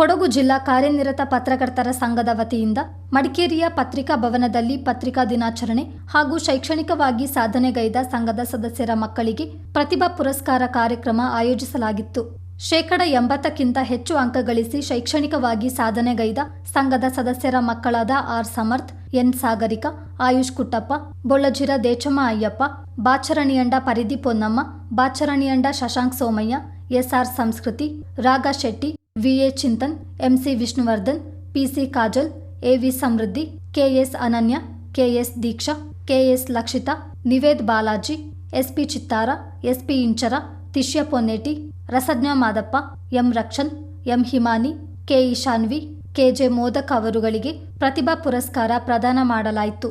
ಕೊಡಗು ಜಿಲ್ಲಾ ಕಾರ್ಯನಿರತ ಪತ್ರಕರ್ತರ ಸಂಘದ ವತಿಯಿಂದ ಮಡಿಕೇರಿಯ ಪತ್ರಿಕಾ ಭವನದಲ್ಲಿ ಪತ್ರಿಕಾ ದಿನಾಚರಣೆ ಹಾಗೂ ಶೈಕ್ಷಣಿಕವಾಗಿ ಸಾಧನೆಗೈದ ಸಂಘದ ಸದಸ್ಯರ ಮಕ್ಕಳಿಗೆ ಪ್ರತಿಭಾ ಪುರಸ್ಕಾರ ಕಾರ್ಯಕ್ರಮ ಆಯೋಜಿಸಲಾಗಿತ್ತು. ಶೇಕಡ ಎಂಬತ್ತಕ್ಕಿಂತ ಹೆಚ್ಚು ಅಂಕ ಗಳಿಸಿ ಶೈಕ್ಷಣಿಕವಾಗಿ ಸಾಧನೆಗೈದ ಸಂಘದ ಸದಸ್ಯರ ಮಕ್ಕಳಾದ R Samarth, N Sagarika, Ayush Kuttappa, Bollajira Dechamma Ayyappa, Bacharaniyanda Paridi Ponnamma, Bacharaniyanda Shashank Somaiah, SR Samskruthi, Raga Shetty VA Chinthan MC Vishnuvardhan PC Kajal AV Samruddhi KS Ananya KS Deeksha KS Lakshitha Nived Balaji SP Chittara SP Inchara Tishya Ponneti Rasajna Madappa M Rakshan M Himani K Eshanvi KJ Modak ಅವರುಗಳಿಗೆ ಪ್ರತಿಭಾ ಪುರಸ್ಕಾರ ಪ್ರದಾನ ಮಾಡಲಾಯಿತು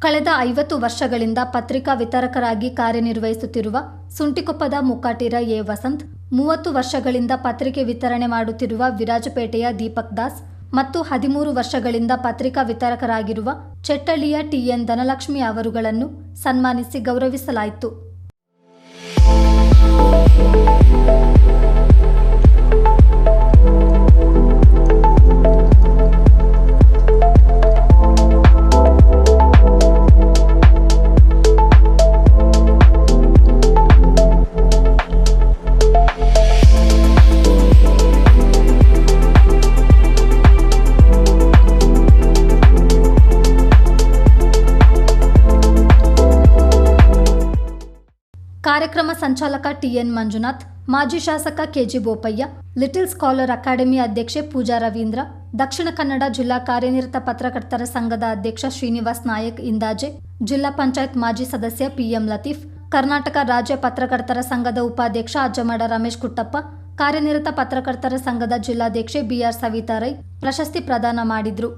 ಕಳೆದ ಐವತ್ತು ವರ್ಷಗಳಿಂದ ಪತ್ರಿಕಾ ವಿತರಕರಾಗಿ ಕಾರ್ಯನಿರ್ವಹಿಸುತ್ತಿರುವ ಸುಂಟಿಕೊಪ್ಪದ Mukkatira A. Vasant, ಮೂವತ್ತು ವರ್ಷಗಳಿಂದ ಪತ್ರಿಕೆ ವಿತರಣೆ ಮಾಡುತ್ತಿರುವ ವಿರಾಜಪೇಟೆಯ ದೀಪಕ್ ದಾಸ್ ಮತ್ತು ಹದಿಮೂರು ವರ್ಷಗಳಿಂದ ಪತ್ರಿಕಾ ವಿತರಕರಾಗಿರುವ ಚೆಟ್ಟಳ್ಳಿಯ ಟಿಎನ್ ಧನಲಕ್ಷ್ಮಿ ಅವರುಗಳನ್ನು ಸನ್ಮಾನಿಸಿ ಗೌರವಿಸಲಾಯಿತು. ಕಾರ್ಯಕ್ರಮ ಸಂಚಾಲಕ ಟಿಎನ್ ಮಂಜುನಾಥ್, ಮಾಜಿ ಶಾಸಕ KG Bopaiah, little scholar academy ಅಧ್ಯಕ್ಷೆ ಪೂಜಾ ರವೀಂದ್ರ, ದಕ್ಷಿಣ ಕನ್ನಡ ಜಿಲ್ಲಾ ಕಾರ್ಯನಿರತ ಪತ್ರಕರ್ತರ ಸಂಘದ ಅಧ್ಯಕ್ಷ ಶ್ರೀನಿವಾಸ್ ನಾಯಕ್ ಇಂದಾಜೆ, ಜಿಲ್ಲಾ ಪಂಚಾಯತ್ ಮಾಜಿ ಸದಸ್ಯ ಪಿಎಂ ಲತೀಫ್, ಕರ್ನಾಟಕ ರಾಜ್ಯ ಪತ್ರಕರ್ತರ ಸಂಘದ ಉಪಾಧ್ಯಕ್ಷ ಅಜ್ಜಮಡ ರಮೇಶ್ ಕುಟ್ಟಪ್ಪ, ಕಾರ್ಯನಿರತ ಪತ್ರಕರ್ತರ ಸಂಘದ ಜಿಲ್ಲಾಧ್ಯಕ್ಷೆ ಬಿಆರ್ ಸವಿತಾ ರೈ ಪ್ರಶಸ್ತಿ ಪ್ರದಾನ ಮಾಡಿದ್ರು.